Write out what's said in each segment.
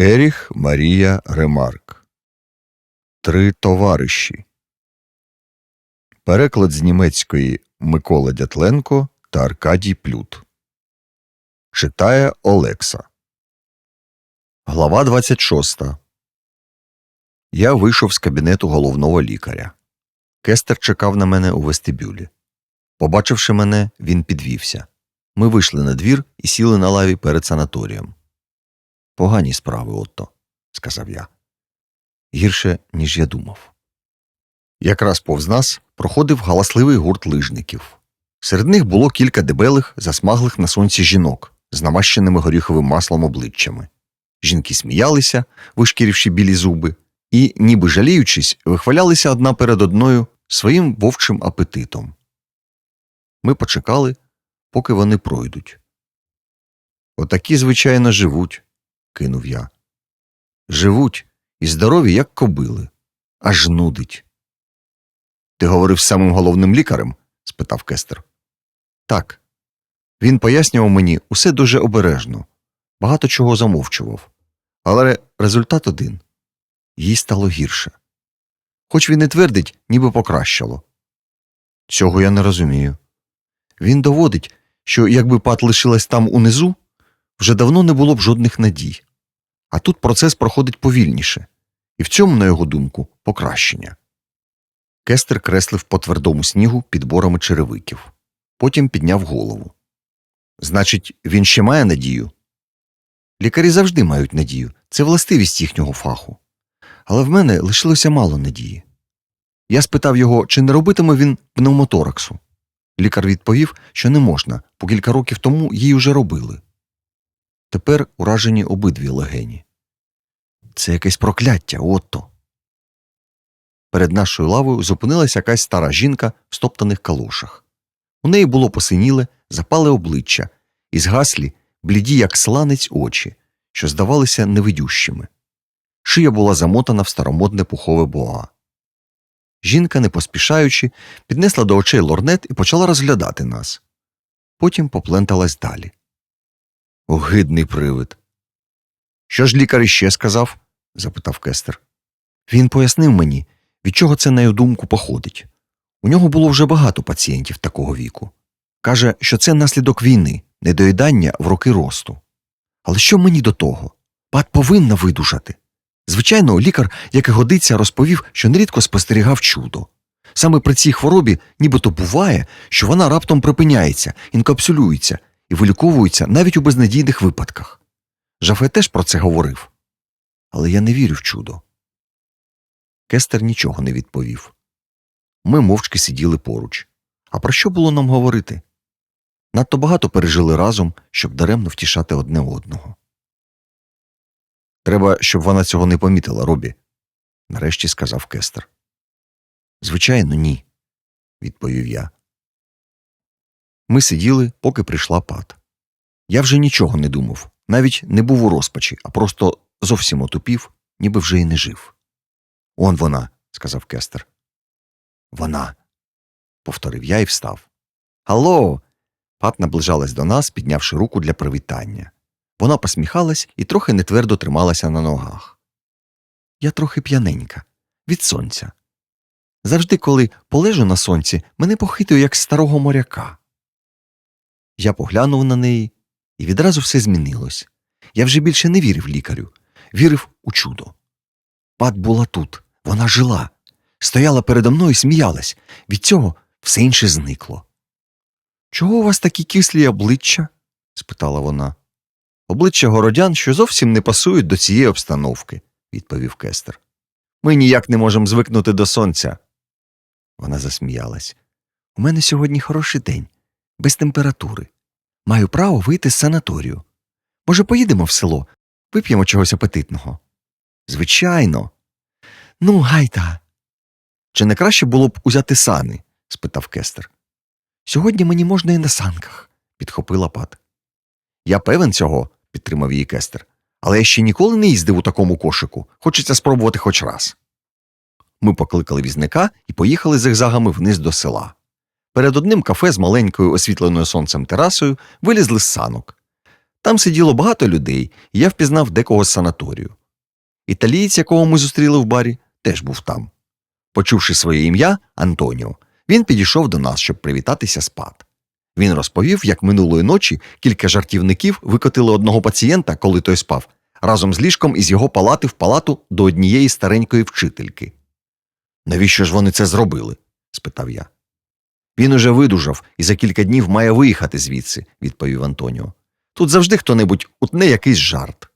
Еріх Марія Ремарк. Три товариші. Переклад з німецької Микола Дятленко та Аркадій Плют. Читає Олекса. Глава 26. Я вийшов з кабінету головного лікаря. Кестер чекав на мене у вестибюлі. Побачивши мене, він підвівся. Ми вийшли на двір і сіли на лаві перед санаторієм. Погані справи, Отто, сказав я. Гірше, ніж я думав. Якраз повз нас проходив галасливий гурт лижників. Серед них було кілька дебелих, засмаглих на сонці жінок з намащеними горіховим маслом обличчями. Жінки сміялися, вишкірівши білі зуби, і, ніби жаліючись, вихвалялися одна перед одною своїм вовчим апетитом. Ми почекали, поки вони пройдуть. Отакі, звичайно, живуть, кинув я. Живуть і здорові, як кобили, аж нудить. Ти говорив з самим головним лікарем? спитав Кестер. Так. Він пояснював мені усе дуже обережно, багато чого замовчував. Але результат один їй стало гірше. Хоч він і твердить, ніби покращало. Цього я не розумію. Він доводить, що якби пат лишилась там унизу, вже давно не було б жодних надій. А тут процес проходить повільніше, і в цьому, на його думку, покращення. Кестер креслив по твердому снігу підборами черевиків, потім підняв голову. Значить, він ще має надію? Лікарі завжди мають надію, це властивість їхнього фаху. Але в мене лишилося мало надії. Я спитав його, чи не робитиме він пневмотораксу. Лікар відповів, що не можна, по кілька років тому її вже робили. Тепер уражені обидві легені. Це якесь прокляття, отто. Перед нашою лавою зупинилася якась стара жінка в стоптаних калошах. У неї було посиніле, запале обличчя і згаслі, бліді, як сланець очі, що здавалися невидющими. Шия була замотана в старомодне пухове боа. Жінка, не поспішаючи, піднесла до очей лорнет і почала розглядати нас. Потім попленталась далі. Огидний привид. Що ж лікар іще сказав? запитав Кестер. Він пояснив мені, від чого це на його думку походить. У нього було вже багато пацієнтів такого віку. Каже, що це наслідок війни, недоїдання в роки росту. Але що мені до того? Пат повинна видужати. Звичайно, лікар, як і годиться, розповів, що нерідко спостерігав чудо. Саме при цій хворобі нібито буває, що вона раптом припиняється, інкапсулюється і виліковується навіть у безнадійних випадках. Жафе теж про це говорив. Але я не вірю в чудо. Кестер нічого не відповів. Ми мовчки сиділи поруч. А про що було нам говорити? Надто багато пережили разом, щоб даремно втішати одне одного. Треба, щоб вона цього не помітила, Робі, нарешті сказав Кестер. Звичайно, ні, відповів я. Ми сиділи, поки прийшла пат. Я вже нічого не думав, навіть не був у розпачі, а просто зовсім отупів, ніби вже й не жив. Он вона, сказав Кестер. Вона, повторив я і встав. Алло. Пат наближалась до нас, піднявши руку для привітання. Вона посміхалась і трохи нетвердо трималася на ногах. Я трохи п'яненька, від сонця. Завжди, коли полежу на сонці, мене похитує, як старого моряка. Я поглянув на неї, і відразу все змінилось. Я вже більше не вірив лікарю, вірив у чудо. Пат була тут, вона жила, стояла передо мною і сміялась. Від цього все інше зникло. Чого у вас такі кислі обличчя? спитала вона. Обличчя городян, що зовсім не пасують до цієї обстановки, відповів Кестер. Ми ніяк не можемо звикнути до сонця. Вона засміялась. У мене сьогодні хороший день, без температури. Маю право вийти з санаторію. Може, поїдемо в село, вип'ємо чогось апетитного. Звичайно. Ну, гайда. Чи не краще було б узяти сани? спитав Кестер. Сьогодні мені можна і на санках, підхопила пат. Я певен цього, підтримав її Кестер. Але я ще ніколи не їздив у такому кошику. Хочеться спробувати хоч раз. Ми покликали візника і поїхали зигзагами вниз до села. Перед одним кафе з маленькою освітленою сонцем терасою вилізли з санок. Там сиділо багато людей, і я впізнав декого з санаторію. Італієць, якого ми зустріли в барі, теж був там. Почувши своє ім'я Антоніо, він підійшов до нас, щоб привітатися з пат. Він розповів, як минулої ночі кілька жартівників викотили одного пацієнта, коли той спав, разом з ліжком із його палати в палату до однієї старенької вчительки. Навіщо ж вони це зробили? спитав я. Він уже видужав і за кілька днів має виїхати звідси, відповів Антоніо. Тут завжди хто-небудь утне якийсь жарт.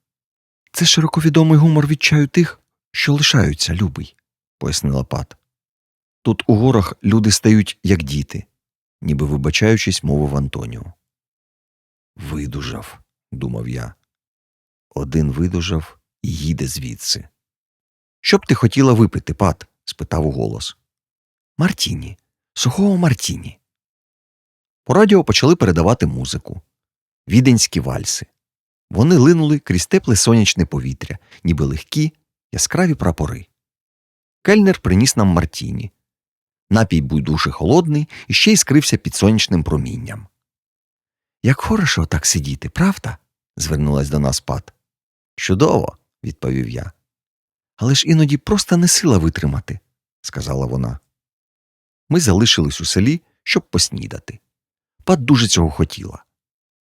Це широковідомий гумор від чаю тих, що лишаються, любий, пояснила Пат. Тут у горах люди стають як діти, ніби вибачаючись, мовив Антоніо. Видужав, думав я. Один видужав і їде звідси. Що б ти хотіла випити, Пат? спитав уголос. Мартіні, сухого Мартіні. По радіо почали передавати музику. Віденські вальси. Вони линули крізь тепле сонячне повітря, ніби легкі, яскраві прапори. Кельнер приніс нам Мартіні. Напій був дуже холодний і ще й скрився під сонячним промінням. Як хорошо так сидіти, правда? звернулась до нас пат. Чудово, відповів я. Але ж іноді просто не сила витримати, сказала вона. Ми залишились у селі, щоб поснідати. Пат дуже цього хотіла.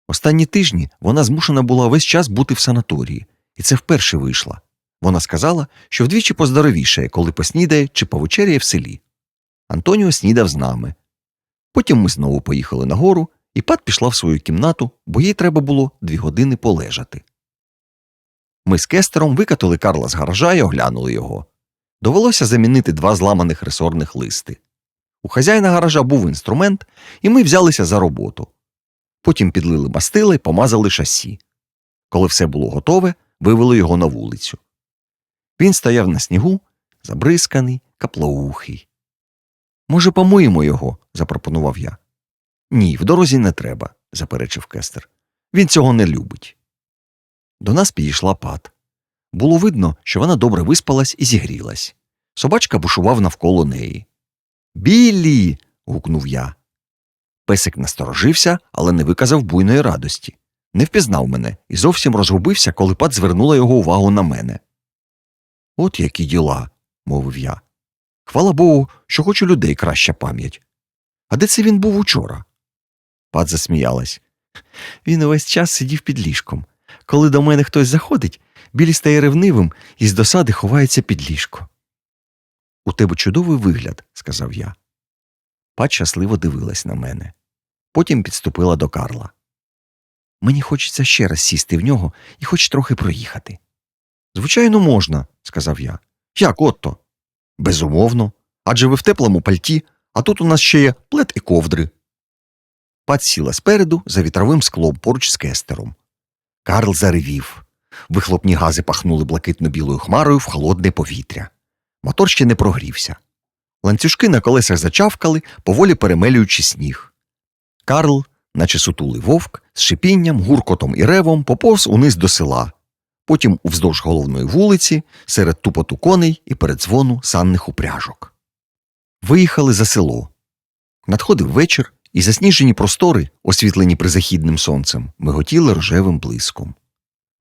Останні тижні вона змушена була весь час бути в санаторії, і це вперше вийшла. Вона сказала, що вдвічі поздоровішає, коли поснідає чи повечеряє в селі. Антоніо снідав з нами. Потім ми знову поїхали нагору, і пат пішла в свою кімнату, бо їй треба було дві години полежати. Ми з кестером викатили Карла з гаража і оглянули його. Довелося замінити два зламаних ресорних листи. У хазяїна гаража був інструмент, і ми взялися за роботу. Потім підлили мастила і помазали шасі. Коли все було готове, вивели його на вулицю. Він стояв на снігу, забризканий, каплоухий. Може, помиємо його? запропонував я. Ні, в дорозі не треба, заперечив кестер. Він цього не любить. До нас підійшла пат. Було видно, що вона добре виспалась і зігрілась. Собачка бушував навколо неї. Біллі. гукнув я. Песик насторожився, але не виказав буйної радості. Не впізнав мене і зовсім розгубився, коли пат звернула його увагу на мене. От які діла, мовив я. Хвала Богу, що хоч у людей краща пам'ять. А де це він був учора? Пат засміялась. Він увесь час сидів під ліжком. Коли до мене хтось заходить, білі стає ревнивим і з досади ховається під ліжко. У тебе чудовий вигляд, сказав я. Пат щасливо дивилась на мене. Потім підступила до Карла. Мені хочеться ще раз сісти в нього і хоч трохи проїхати. Звичайно, можна, сказав я. Як отто? Безумовно. Адже ви в теплому пальті, а тут у нас ще є плед і ковдри. Пат сіла спереду за вітровим склом поруч з кестером. Карл заревів. Вихлопні гази пахнули блакитно-білою хмарою в холодне повітря. Мотор ще не прогрівся. Ланцюжки на колесах зачавкали, поволі перемелюючи сніг. Карл, наче сутулий вовк, з шипінням, гуркотом і ревом поповз униз до села, потім уздовж головної вулиці, серед тупоту коней і передзвону санних упряжок. Виїхали за село. Надходив вечір, і засніжені простори, освітлені призахідним сонцем, миготіли рожевим блиском.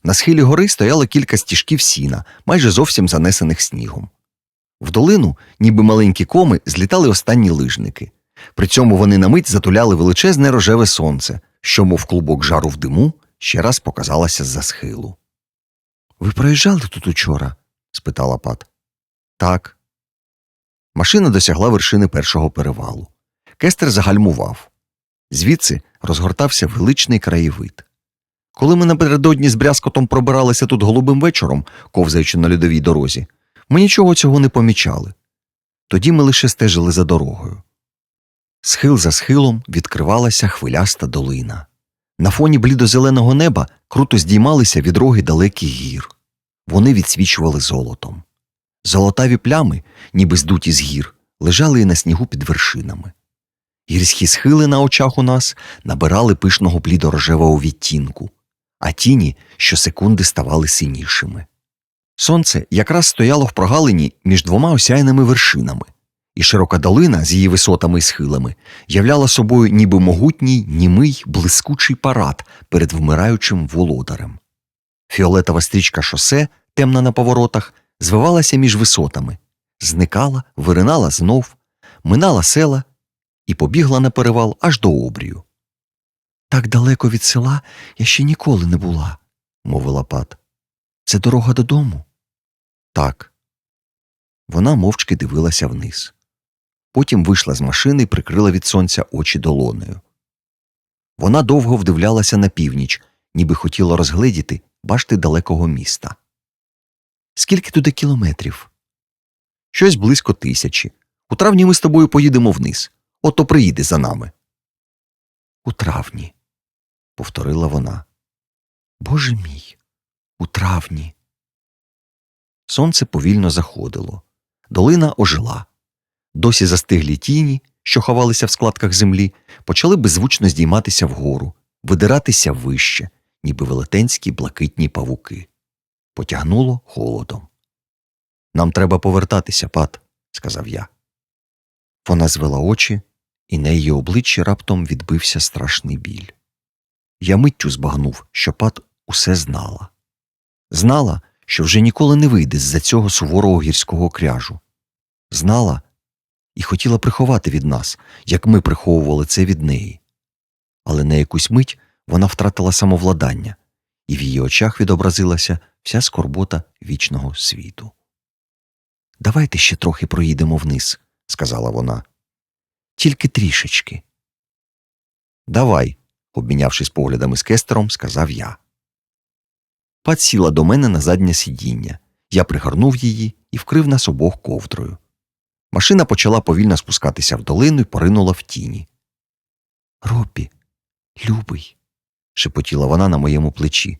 На схилі гори стояло кілька стіжків сіна, майже зовсім занесених снігом. В долину, ніби маленькі коми, злітали останні лижники. При цьому вони на мить затуляли величезне рожеве сонце, що, мов клубок жару в диму, ще раз показалося з-за схилу. Ви проїжджали тут учора? спитала Пат. Так. Машина досягла вершини першого перевалу. Кестер загальмував. Звідси розгортався величний краєвид. Коли ми напередодні з брязкотом пробиралися тут голубим вечором, ковзаючи на льодовій дорозі, ми нічого цього не помічали. Тоді ми лише стежили за дорогою. Схил за схилом відкривалася хвиляста долина. На фоні блідозеленого неба круто здіймалися відроги далеких гір. Вони відсвічували золотом. Золотаві плями, ніби здуті з гір, лежали і на снігу під вершинами. Гірські схили на очах у нас набирали пишного блідорожевого відтінку, а тіні щосекунди ставали синішими. Сонце якраз стояло в прогалині між двома осяяними вершинами, і широка долина з її висотами і схилами являла собою ніби могутній, німий, блискучий парад перед вмираючим володарем. Фіолетова стрічка шосе, темна на поворотах, звивалася між висотами, зникала, виринала знов, минала села і побігла на перевал аж до обрію. Так далеко від села я ще ніколи не була, мовила Пат. Це дорога додому? Так. Вона мовчки дивилася вниз. Потім вийшла з машини і прикрила від сонця очі долонею. Вона довго вдивлялася на північ, ніби хотіла розгледіти башти далекого міста. Скільки туди кілометрів? Щось близько тисячі. У травні ми з тобою поїдемо вниз. Ото приїде за нами. У травні, повторила вона. Боже мій, у травні. Сонце повільно заходило. Долина ожила. Досі застиглі тіні, що ховалися в складках землі, почали беззвучно здійматися вгору, видиратися вище, ніби велетенські блакитні павуки. Потягнуло холодом. Нам треба повертатися, пат, сказав я. Вона звела очі, і на її обличчі раптом відбився страшний біль. Я миттю збагнув, що пат усе знала. Знала, що вже ніколи не вийде з-за цього суворого гірського кряжу. Знала і хотіла приховати від нас, як ми приховували це від неї. Але на якусь мить вона втратила самовладання, і в її очах відобразилася вся скорбота вічного світу. Давайте ще трохи проїдемо вниз, сказала вона. Тільки трішечки. Давай, обмінявшись поглядами з кестером, сказав я. Пат сіла до мене на заднє сидіння. Я пригорнув її і вкрив нас обох ковдрою. Машина почала повільно спускатися в долину і поринула в тіні. Робі, любий, шепотіла вона на моєму плечі.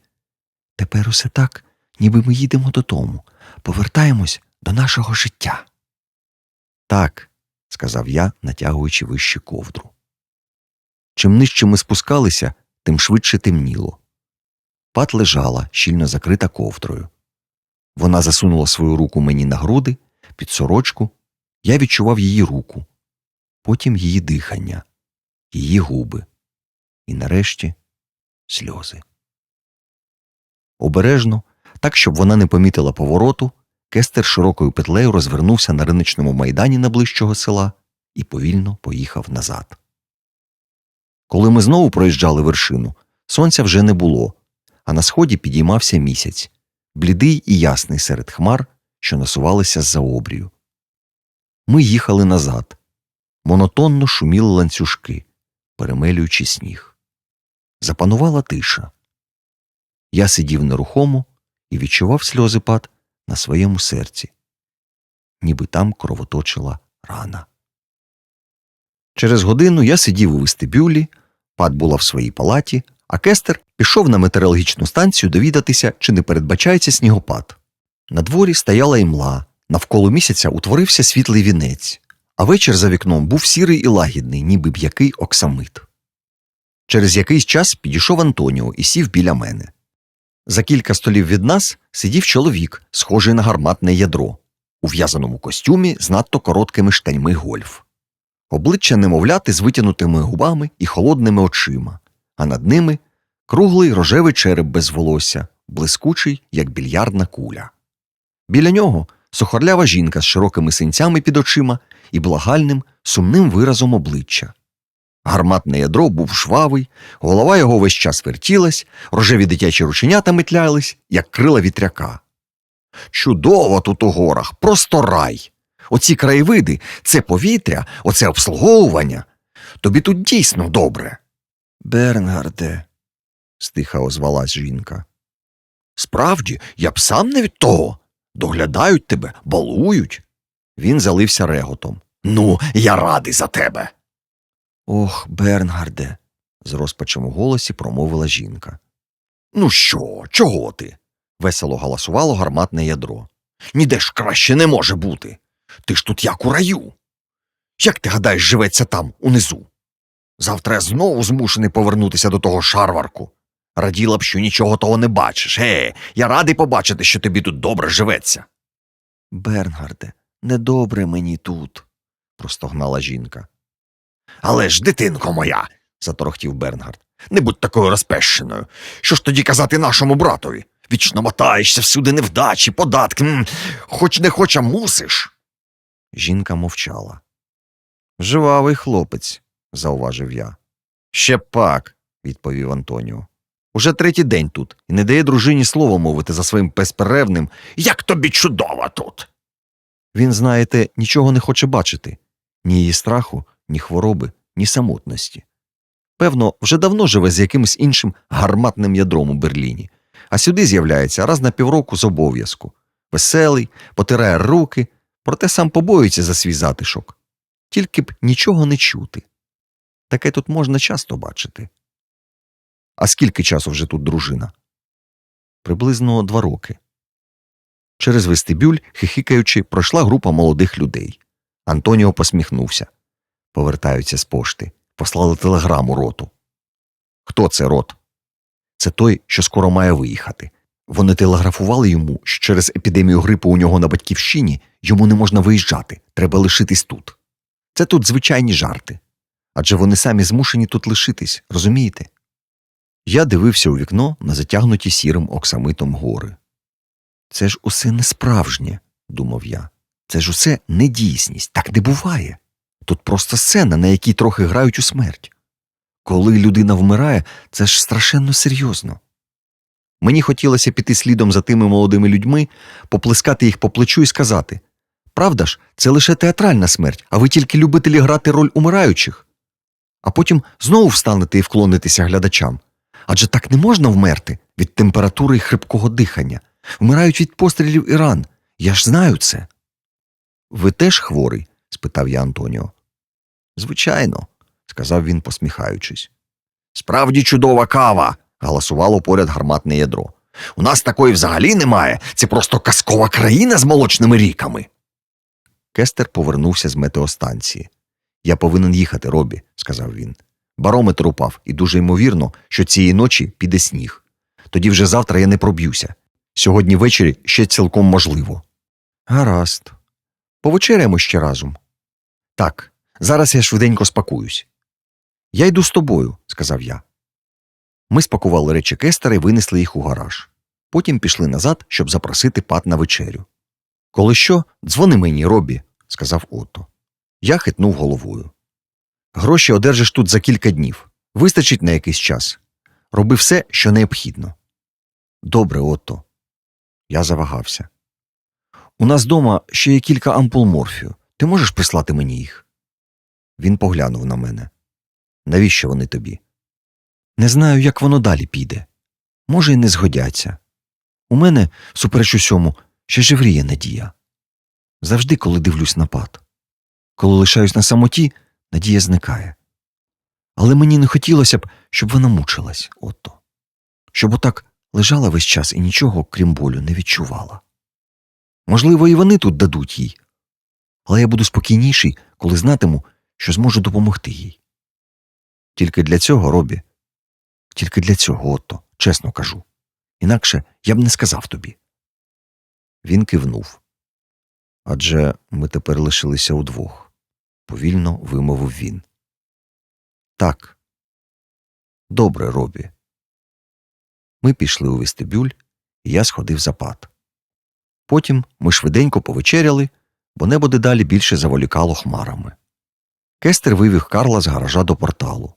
Тепер усе так, ніби ми їдемо додому, повертаємось до нашого життя. Так, сказав я, натягуючи вище ковдру. Чим нижче ми спускалися, тим швидше темніло. Пат лежала, щільно закрита ковдрою. Вона засунула свою руку мені на груди, під сорочку. Я відчував її руку, потім її дихання, її губи і нарешті сльози. Обережно, так щоб вона не помітила повороту, кестер широкою петлею розвернувся на риничному майдані наближчого села і повільно поїхав назад. Коли ми знову проїжджали вершину, сонця вже не було, а на сході підіймався місяць, блідий і ясний серед хмар, що насувалися з-за обрію. Ми їхали назад. Монотонно шуміли ланцюжки, перемелюючи сніг. Запанувала тиша. Я сидів нерухомо і відчував сльозипад на своєму серці, ніби там кровоточила рана. Через годину я сидів у вестибюлі, пат була в своїй палаті, а кестер пішов на метеорологічну станцію довідатися, чи не передбачається снігопад. На дворі стояла імла, навколо місяця утворився світлий вінець, а вечір за вікном був сірий і лагідний, ніби б'який оксамит. Через якийсь час підійшов Антоніо і сів біля мене. За кілька столів від нас сидів чоловік, схожий на гарматне ядро, у в'язаному костюмі з надто короткими штаньми гольф. Обличчя немовляти з витягнутими губами і холодними очима, а над ними круглий рожевий череп без волосся, блискучий, як більярдна куля. Біля нього сухарлява жінка з широкими синцями під очима і благальним, сумним виразом обличчя. Гарматне ядро був швавий, голова його весь час вертілась, рожеві дитячі рученята метлялись, як крила вітряка. Чудово тут у горах, просто рай. Оці краєвиди, це повітря, оце обслуговування. Тобі тут дійсно добре. Бернгарде, стиха озвалась жінка. Справді, я б сам не від того. Доглядають тебе, балують. Він залився реготом. Ну, я радий за тебе. Ох, Бернгарде, з розпачем у голосі промовила жінка. Ну що, чого ти? весело галасувало гарматне ядро. Ніде ж краще не може бути. Ти ж тут як у раю. Як ти гадаєш, живеться там, унизу? Завтра я знову змушений повернутися до того шарварку. Раділа б, що нічого того не бачиш. Е, я радий побачити, що тобі тут добре живеться. Бернгарде, недобре мені тут, простогнала жінка. Але ж, дитинко моя, заторохтів Бернгард, не будь такою розпещеною. Що ж тоді казати нашому братові? Вічно мотаєшся всюди невдачі, податки. Хоч не хоч, мусиш. Жінка мовчала. Живавий хлопець, зауважив я. Ще пак, відповів Антоніо. Уже третій день тут і не дає дружині слово мовити за своїм безперервним Як тобі чудово тут. Він, знаєте, нічого не хоче бачити ні її страху, ні хвороби, ні самотності. Певно, вже давно живе з якимось іншим гарматним ядром у Берліні, а сюди з'являється раз на півроку з обов'язку. Веселий, потирає руки, проте сам побоюється за свій затишок. Тільки б нічого не чути. Таке тут можна часто бачити. А скільки часу вже тут дружина? Приблизно два роки. Через вестибюль, хихикаючи, пройшла група молодих людей. Антоніо посміхнувся. Повертаються з пошти. Послали телеграму роту. Хто це рот? Це той, що скоро має виїхати. Вони телеграфували йому, що через епідемію грипу у нього на батьківщині йому не можна виїжджати, треба лишитись тут. Це тут звичайні жарти. Адже вони самі змушені тут лишитись, розумієте? Я дивився у вікно на затягнуті сірим оксамитом гори. Це ж усе не справжнє, думав я. Це ж усе не дійсність, так не буває. Тут просто сцена, на якій трохи грають у смерть. Коли людина вмирає, це ж страшенно серйозно. Мені хотілося піти слідом за тими молодими людьми, поплескати їх по плечу і сказати Правда ж, це лише театральна смерть, а ви тільки любителі грати роль умираючих. А потім знову встанете і вклонитеся глядачам. Адже так не можна вмерти від температури і хрипкого дихання. Вмирають від пострілів і ран. Я ж знаю це. Ви теж хворий? спитав я Антоніо. Звичайно, сказав він, посміхаючись. Справді чудова кава. галасувало поряд гарматне ядро. У нас такої взагалі немає. Це просто казкова країна з молочними ріками. Кестер повернувся з метеостанції. Я повинен їхати, Робі, сказав він. Барометр упав, і дуже ймовірно, що цієї ночі піде сніг. Тоді вже завтра я не проб'юся. Сьогодні ввечері ще цілком можливо. Гаразд. Повечеряємо ще разом. Так, зараз я швиденько спакуюсь. Я йду з тобою, сказав я. Ми спакували речі Кестера і винесли їх у гараж. Потім пішли назад, щоб запросити пат на вечерю. Коли що, дзвони мені, Робі, сказав Отто. Я хитнув головою. Гроші одержиш тут за кілька днів. Вистачить на якийсь час. Роби все, що необхідно. Добре, Отто. Я завагався. У нас дома ще є кілька ампул морфію. Ти можеш прислати мені їх? Він поглянув на мене. Навіщо вони тобі? Не знаю, як воно далі піде. Може, й не згодяться. У мене, супереч усьому, ще живріє надія. Завжди, коли дивлюсь на пад. Коли лишаюсь на самоті, надія зникає. Але мені не хотілося б, щоб вона мучилась, отто. Щоб отак лежала весь час і нічого, крім болю, не відчувала. Можливо, і вони тут дадуть їй, але я буду спокійніший, коли знатиму, що зможу допомогти їй. Тільки для цього, Робі, тільки для цього, Отто, чесно кажу. Інакше я б не сказав тобі. Він кивнув. Адже ми тепер лишилися удвох, повільно вимовив він. Так. Добре, Робі. Ми пішли у вестибюль, і я сходив за пад. Потім ми швиденько повечеряли, бо небо дедалі більше заволікало хмарами. Кестер вивів Карла з гаража до порталу.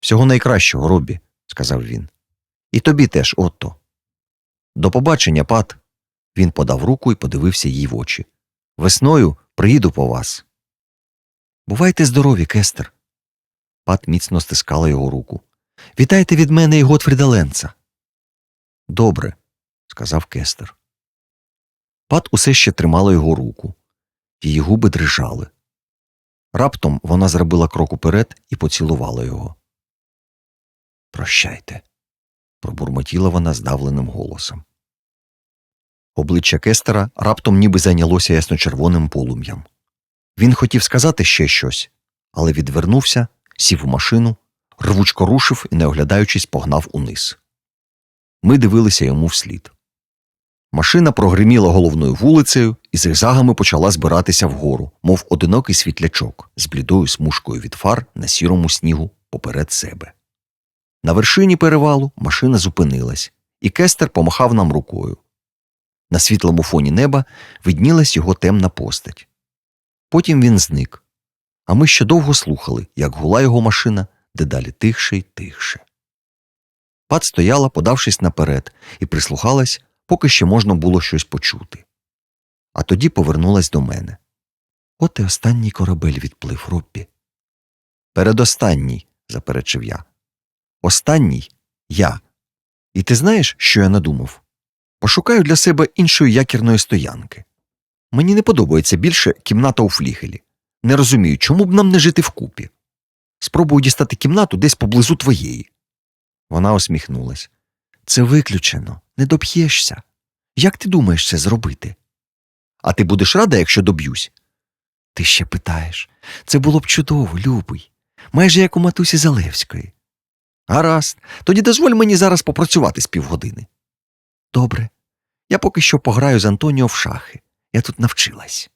Всього найкращого, Робі, сказав він. І тобі теж, Отто. До побачення, пат. Він подав руку і подивився їй в очі. Весною приїду по вас. Бувайте здорові, Кестер. Пат міцно стискала його руку. Вітайте від мене і Готфріда Ленца. Добре, сказав Кестер. Пат усе ще тримала його руку. Її губи дрижали. Раптом вона зробила крок уперед і поцілувала його. Прощайте, пробурмотіла вона здавленим голосом. Обличчя Кестера раптом ніби зайнялося ясночервоним полум'ям. Він хотів сказати ще щось, але відвернувся, сів у машину, рвучко рушив і, не оглядаючись, погнав униз. Ми дивилися йому вслід. Машина прогриміла головною вулицею і зигзагами почала збиратися вгору, мов одинокий світлячок з блідою смужкою від фар на сірому снігу поперед себе. На вершині перевалу машина зупинилась, і кестер помахав нам рукою. На світлому фоні неба виднілась його темна постать. Потім він зник, а ми ще довго слухали, як гула його машина дедалі тихше й тихше. Пат стояла, подавшись наперед, і прислухалась, поки ще можна було щось почути. А тоді повернулась до мене. От і останній корабель відплив Роббі. Передостанній, заперечив я. Останній я. І ти знаєш, що я надумав? Пошукаю для себе іншої якірної стоянки. Мені не подобається більше кімната у флігелі. Не розумію, чому б нам не жити вкупі. Спробую дістати кімнату десь поблизу твоєї. Вона усміхнулась. Це виключено, не доб'єшся. Як ти думаєш це зробити? А ти будеш рада, якщо доб'юсь? Ти ще питаєш. Це було б чудово, любий, майже як у матусі Залевської. Гаразд, тоді дозволь мені зараз попрацювати з півгодини. Добре. Я поки що пограю з Антоніо в шахи. Я тут навчилась.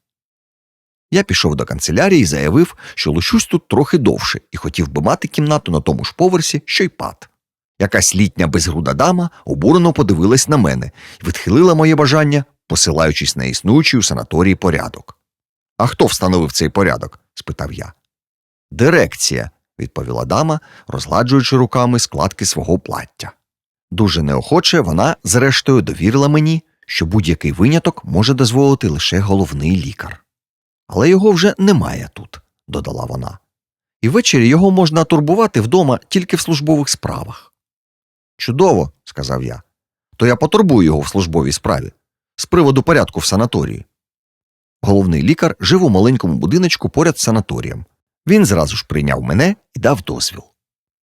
Я пішов до канцелярії і заявив, що лишусь тут трохи довше і хотів би мати кімнату на тому ж поверсі, що й пат. Якась літня безгруда дама обурено подивилась на мене і відхилила моє бажання, посилаючись на існуючий у санаторії порядок. А хто встановив цей порядок? спитав я. Дирекція, відповіла дама, розгладжуючи руками складки свого плаття. Дуже неохоче вона, зрештою, довірила мені, що будь-який виняток може дозволити лише головний лікар. Але його вже немає тут, додала вона. І ввечері його можна турбувати вдома тільки в службових справах. Чудово, сказав я. То я потурбую його в службовій справі з приводу порядку в санаторії. Головний лікар жив у маленькому будиночку поряд з санаторієм. Він зразу ж прийняв мене і дав дозвіл.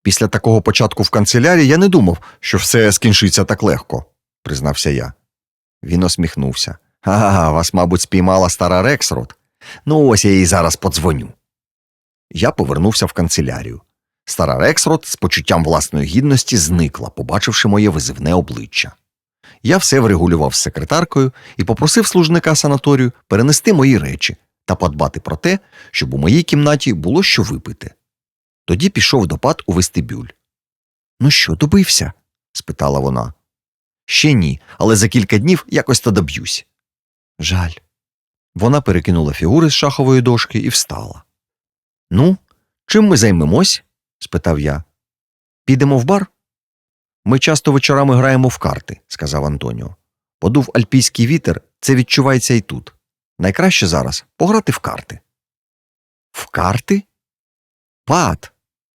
Після такого початку в канцелярії я не думав, що все скінчиться так легко, признався я. Він усміхнувся. Ага, вас, мабуть, спіймала стара Рексрот. Ну, ось я їй зараз подзвоню. Я повернувся в канцелярію. Стара Рексрот з почуттям власної гідності зникла, побачивши моє визивне обличчя. Я все врегулював з секретаркою і попросив служника санаторію перенести мої речі та подбати про те, щоб у моїй кімнаті було що випити. Тоді пішов до пат у вестибюль. Ну що, добився? спитала вона. Ще ні, але за кілька днів якось то доб'юсь. Жаль. Вона перекинула фігури з шахової дошки і встала. Ну, чим ми займемось? спитав я. Підемо в бар? Ми часто вечорами граємо в карти, сказав Антоніо. Подув альпійський вітер, це відчувається і тут. Найкраще зараз пограти в карти. В карти? Пат.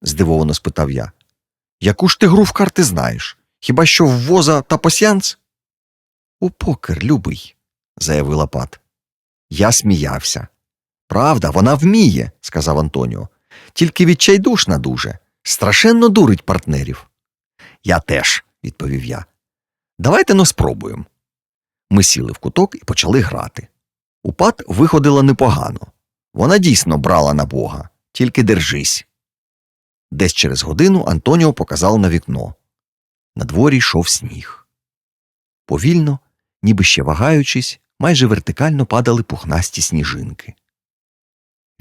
здивовано спитав я. Яку ж ти гру в карти знаєш? Хіба що в воза та пасьянс? У покер, любий, заявила Пат. Я сміявся. Правда, вона вміє, сказав Антоніо. Тільки відчайдушна дуже. Страшенно дурить партнерів. Я теж, відповів я. Давайте но спробуємо. Ми сіли в куток і почали грати. У пат виходило непогано. Вона дійсно брала на Бога, тільки держись. Десь через годину Антоніо показав на вікно. На дворі йшов сніг. Повільно, ніби ще вагаючись, майже вертикально падали пухнасті сніжинки.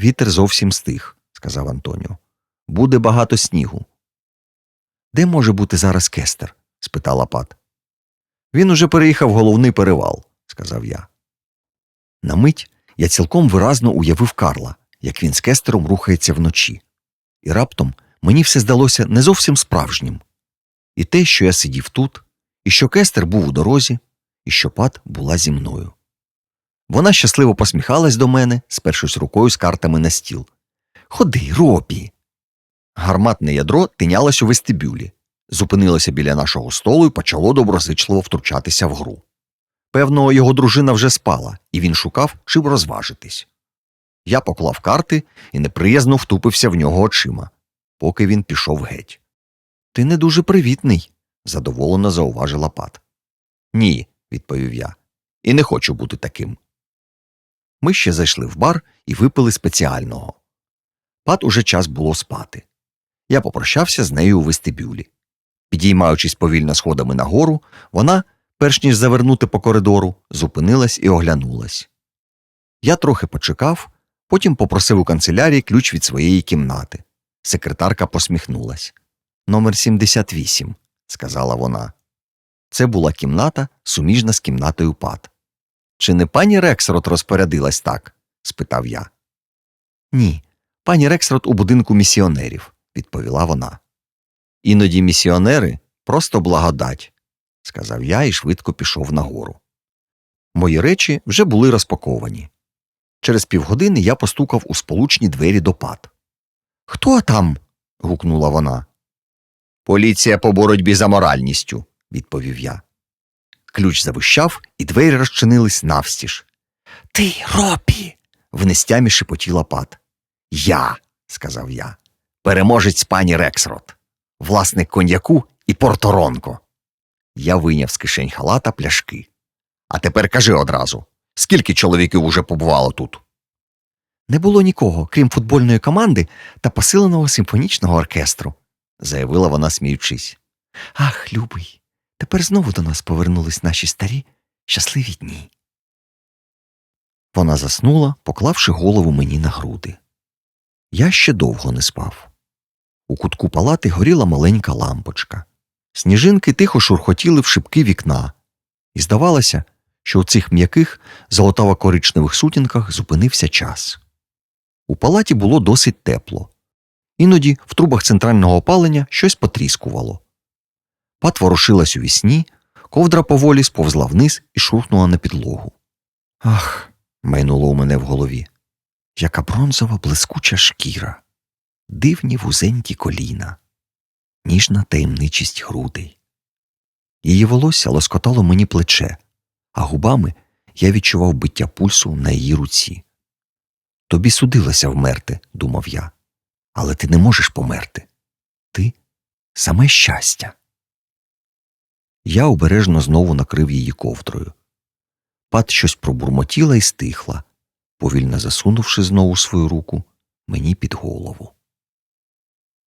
Вітер зовсім стих, сказав Антоніо. Буде багато снігу. Де може бути зараз кестер? спитала Пат. Він уже переїхав головний перевал, сказав я. На мить я цілком виразно уявив Карла, як він з кестером рухається вночі. І раптом мені все здалося не зовсім справжнім. І те, що я сидів тут, і що кестер був у дорозі, і що пат була зі мною. Вона щасливо посміхалась до мене, спершись рукою з картами на стіл. Ходи, робі. Гарматне ядро тинялось у вестибюлі, зупинилося біля нашого столу і почало доброзичливо втручатися в гру. Певно, його дружина вже спала, і він шукав, чим розважитись. Я поклав карти і неприязно втупився в нього очима, поки він пішов геть. Ти не дуже привітний, задоволено зауважила Пат. Ні, відповів я, і не хочу бути таким. Ми ще зайшли в бар і випили спеціального. Пат уже час було спати. Я попрощався з нею у вестибюлі. Підіймаючись повільно сходами нагору, вона перш ніж завернути по коридору, зупинилась і оглянулась. Я трохи почекав, потім попросив у канцелярії ключ від своєї кімнати. Секретарка посміхнулась. Номер 78, сказала вона. Це була кімната, суміжна з кімнатою пад. Чи не пані Рексрот розпорядилась так? спитав я. Ні, пані Рексрот у будинку місіонерів, відповіла вона. Іноді місіонери просто благодать, сказав я і швидко пішов нагору. Мої речі вже були розпаковані. Через півгодини я постукав у сполучні двері до пад. Хто там? гукнула вона. Поліція по боротьбі за моральністю, відповів я. Ключ завищав, і двері розчинились навстіж. Ти, Ропі. в нестямі шепотіла пад. Я, сказав я, переможець пані Рексрот, власник коньяку і порторонко. Я вийняв з кишень халата пляшки. А тепер кажи одразу, скільки чоловіків уже побувало тут? Не було нікого, крім футбольної команди та посиленого симфонічного оркестру, заявила вона, сміючись. Ах, любий, тепер знову до нас повернулись наші старі щасливі дні. Вона заснула, поклавши голову мені на груди. Я ще довго не спав. У кутку палати горіла маленька лампочка. Сніжинки тихо шурхотіли в шибки вікна, і здавалося, що у цих м'яких золотаво-коричневих сутінках зупинився час. У палаті було досить тепло. Іноді в трубах центрального опалення щось потріскувало. Пат ворушилась у вісні, ковдра поволі сповзла вниз і шурхнула на підлогу. Ах, майнуло у мене в голові. Яка бронзова блискуча шкіра, дивні вузенькі коліна, ніжна таємничість грудей. Її волосся лоскотало мені плече, а губами я відчував биття пульсу на її руці. Тобі судилося вмерти, думав я, але ти не можеш померти. Ти саме щастя. Я обережно знову накрив її ковдрою. Пат щось пробурмотіла і стихла, повільно засунувши знову свою руку мені під голову.